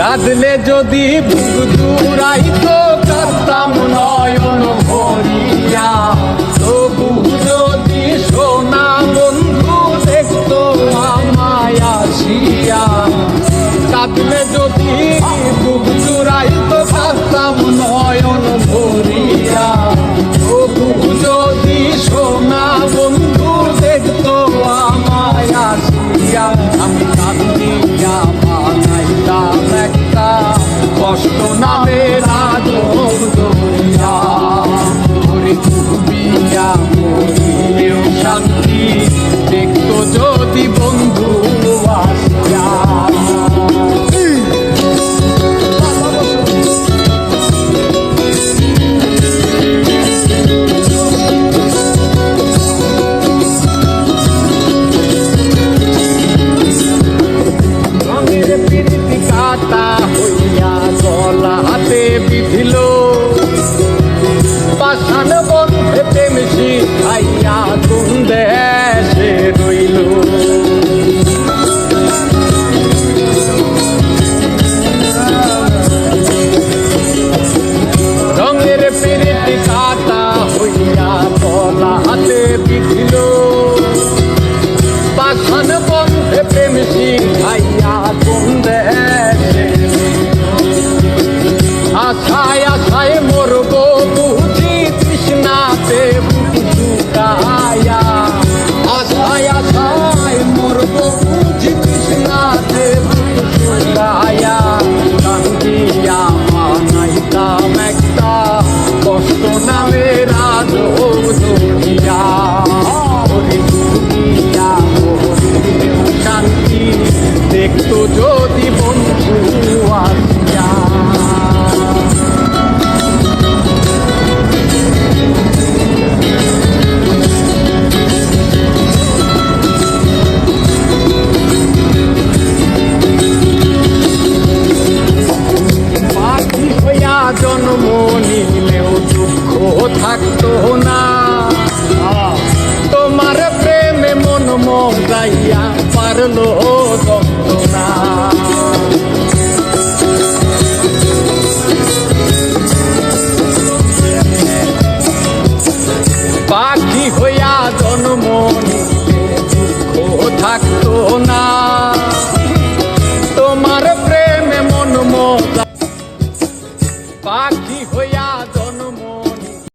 কাঁদলে যদি বুক জুড়াইতো কষ্ট নামে ডুবিয়া মরিলেও শান্তি দেখতো যদি বন্ধু আসিয়া। প্রীতি পাষাণ বন্ধে প্রেম শিখাইয়া কোন দেশে? আশায় আশায় মরব বুঝি তৃষ্ণাতে বুঝুকায়া আশায় আশায় মরব বুঝি তৃষ্ণাতে বুঝুকায়া কান্দিয়া বানাইতাম একটা কষ্ট নামে রাজ ধরিয়া দেখতো যদি বন্ধু আসিয়া। জন্ম নিলেও দুঃখ থাকতো না। তোমার প্রেমে মন মগাইয়া পারল